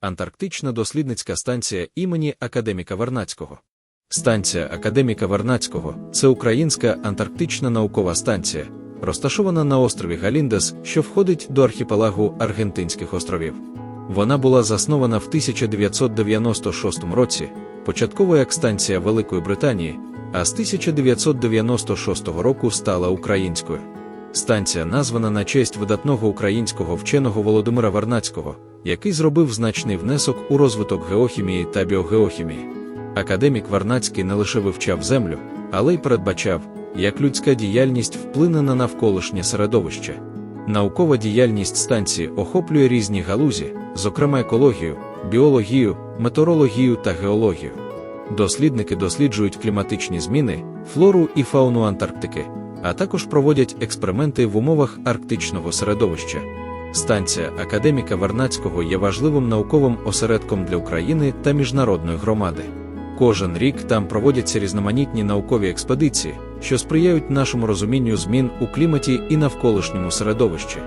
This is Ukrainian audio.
Антарктична дослідницька станція імені академіка Вернацького. Станція академіка Вернацького це українська антарктична наукова станція, розташована на острові Галіндес, що входить до архіпелагу Аргентинських островів. Вона була заснована в 1996 році, початково як станція Великої Британії, а з 1996 року стала українською. Станція названа на честь видатного українського вченого Володимира Вернацького, який зробив значний внесок у розвиток геохімії та біогеохімії. Академік Вернацький не лише вивчав землю, але й передбачав, як людська діяльність вплине на навколишнє середовище. Наукова діяльність станції охоплює різні галузі, зокрема екологію, біологію, метеорологію та геологію. Дослідники досліджують кліматичні зміни, флору і фауну Антарктики, а також проводять експерименти в умовах арктичного середовища. Станція академіка Вернацького є важливим науковим осередком для України та міжнародної громади. Кожен рік там проводяться різноманітні наукові експедиції, що сприяють нашому розумінню змін у кліматі і навколишньому середовищі.